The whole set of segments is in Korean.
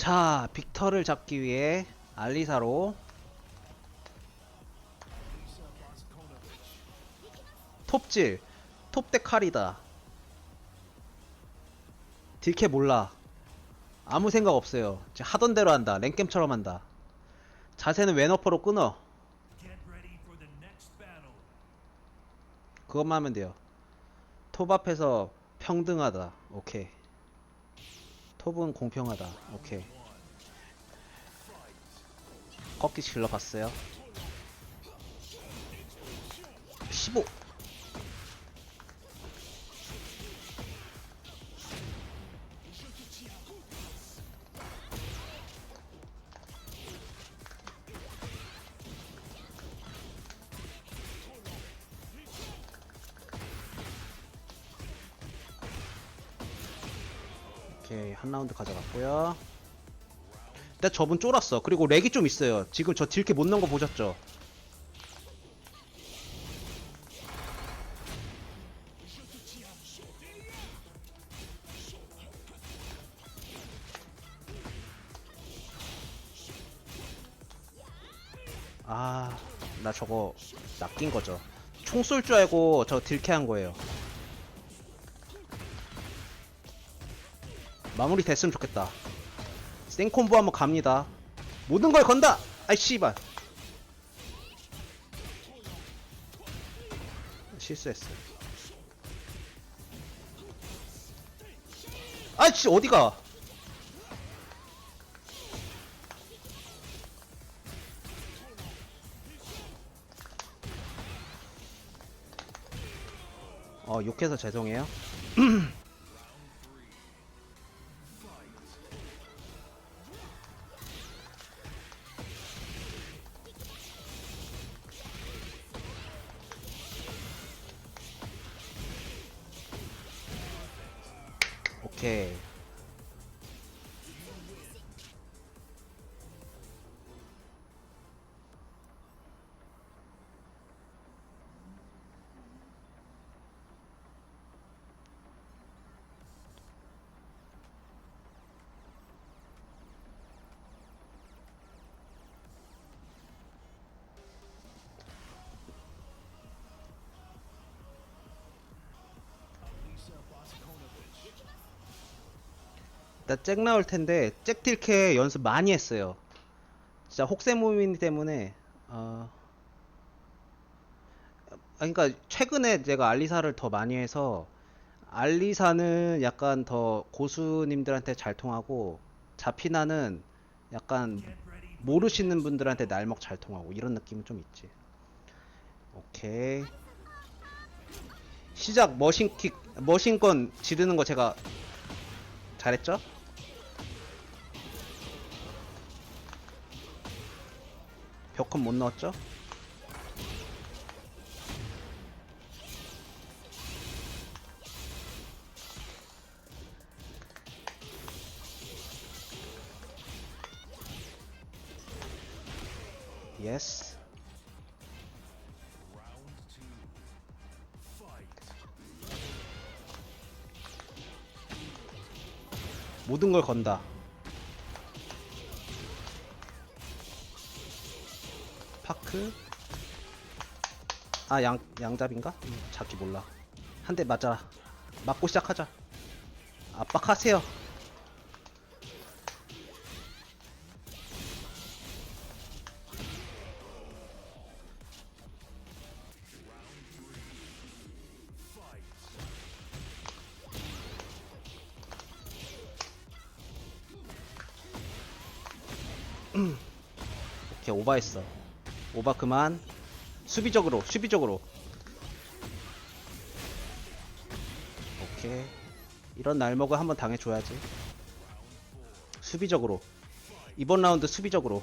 자, 빅터를 잡기 위해 알리사로 톱질, 톱대 칼이다. 딜캐 몰라. 아무 생각 없어요. 하던 대로 한다. 랭겜처럼 한다. 자세는 왼어퍼로 끊어. 그것만 하면 돼요. 톱 앞에서 평등하다. 오케이. 톱은 공평하다. 오케이. 꺾기 질러 봤어요. 15. 오케이 한 라운드 가져갔고요. 근데 저분 쫄았어. 그리고 렉이 좀 있어요. 지금 저 딜캐 못 넣은 거 보셨죠? 아, 나 저거 낚인 거죠. 총 쏠 줄 알고 저 딜캐 한 거예요. 마무리 됐으면 좋겠다. 생콤보 한번 갑니다. 모든 걸 건다! 아이, 씨발. 실수했어. 아이씨, 어디가? 어, 욕해서 죄송해요. 일단 잭 나올 텐데 잭 딜캐 연습 많이 했어요. 진짜 혹세무민 때문에 어 아, 그러니까 최근에 제가 알리사를 더 많이 해서 알리사는 약간 더 고수님들한테 잘 통하고 자피나는 약간 모르시는 분들한테 날먹 잘 통하고 이런 느낌은 좀 있지. 오케이. 시작 머신킥 머신건 지르는 거 제가 잘했죠? 벽은 못 넣었죠? 예스. 모든 걸 건다. 파크. 아, 양, 양잡인가? 음, 잡기 몰라. 한 대 맞아. 맞고 시작하자. 압박하세요. Fight. 오케이, 오바했어. 오바 그만. 수비적으로, 수비적으로. 오케이. 이런 날먹을 한번 당해줘야지. 수비적으로. 이번 라운드 수비적으로.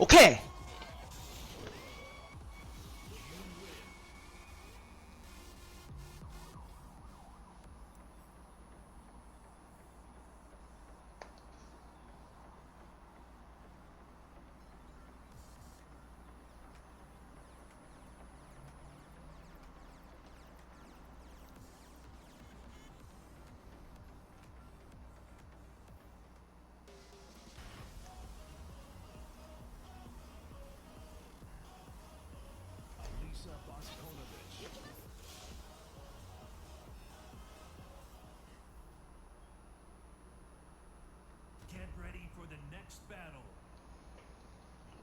오케이!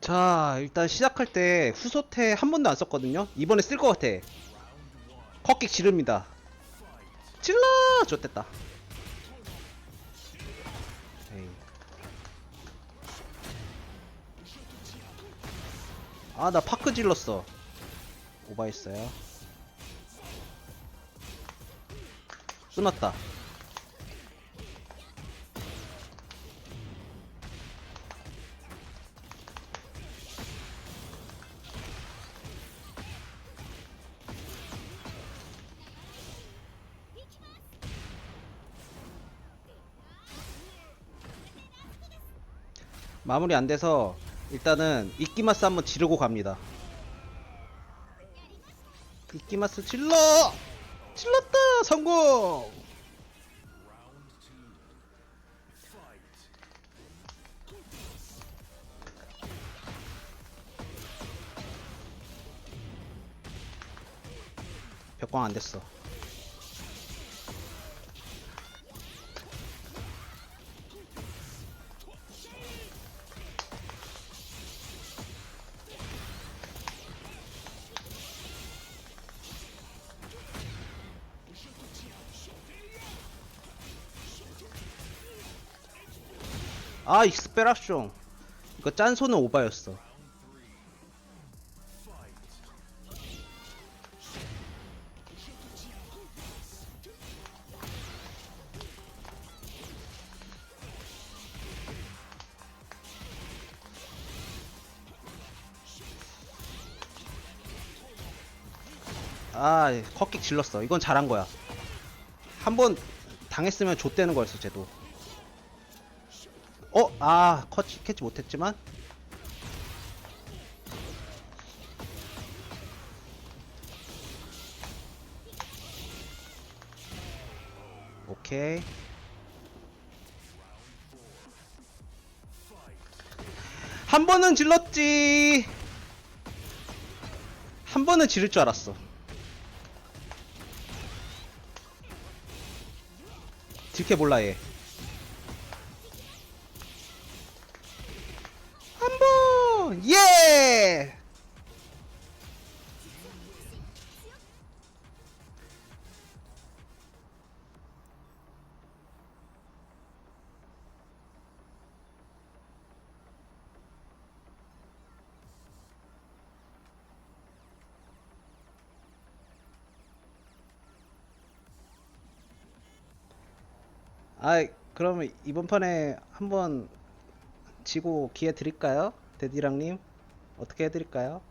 자, 일단 시작할 때 후소태 한 번도 안 썼거든요? 이번에 쓸 것 같아. 컷킥 지릅니다. 찔러! 좋됐다. 에이. 아, 나 파크 질렀어. 오바했어요. 끊었다. 마무리 안 돼서 일단은 이끼마스 한번 지르고 갑니다. 이끼마스 질러! 질렀다! 성공! 벽광 안 됐어. 아, 익스페라숑. 이거 짠소는 오바였어. 아, 컷킥 질렀어. 이건 잘한 거야. 한번 당했으면 좆되는 거였어, 쟤도. 어, 아, 컷 캐치 못했지만. 오케이. 한 번은 질렀지. 한 번은 지를 줄 알았어. 딜캐 몰라 얘. 아, 그러면 이번 판에 한번 지고 기회 드릴까요? 데디랑님? 어떻게 해드릴까요?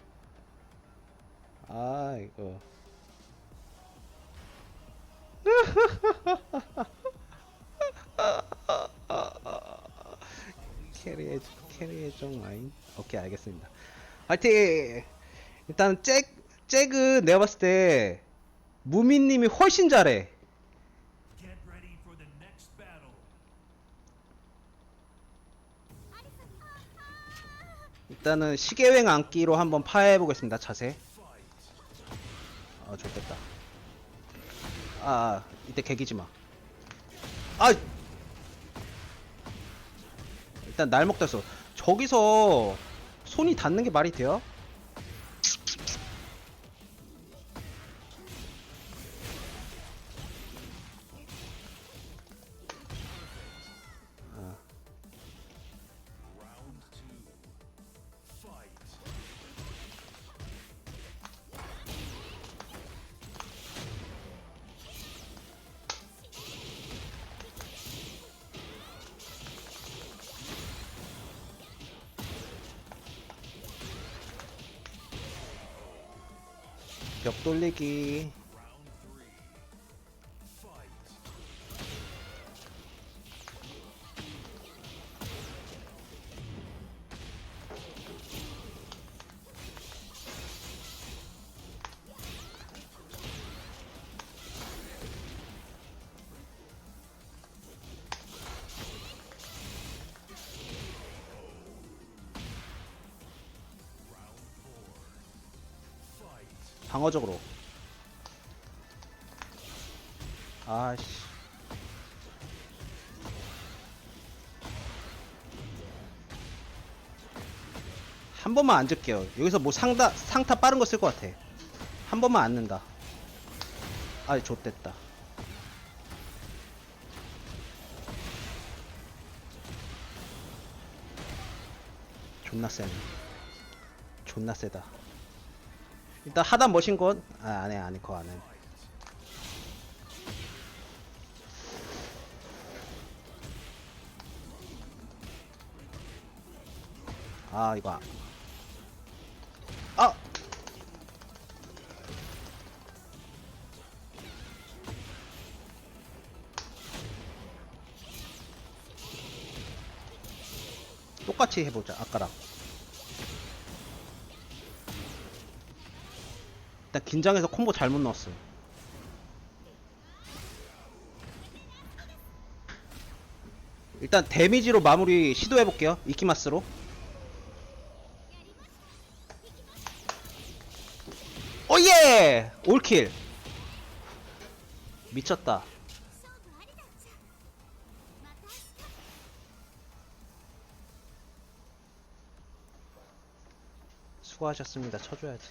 아, 이거. 캐리해, 캐리해줘 마인. 오케이, 알겠습니다. 화이팅! 일단, 잭, 잭은 내가 봤을 때, 무민님이 훨씬 잘해. 일단은 시계횡 안기로 한번 파해 보겠습니다. 자세. 아, 좋겠다. 아, 아, 이때 개기지 마. 아! 일단 날 먹다서 저기서 손이 닿는 게 말이 돼요? 벽 돌리기 방어적으로. 아씨. 한 번만 앉을게요. 여기서 뭐 상다 상타 빠른 거 쓸 것 같아. 한 번만 앉는다. 아이 좆됐다. 존나 세네. 존나 세다 일단 하단 머신 건? 아, 안 해, 안 해, 그거 안 해. 아, 이거. 안- 아! 똑같이 해보자, 아까랑. 일단 긴장해서 콤보 잘못 넣었어. 일단 데미지로 마무리 시도해볼게요. 이키마스로. 오예! 올킬! 미쳤다. 수고하셨습니다. 쳐줘야지.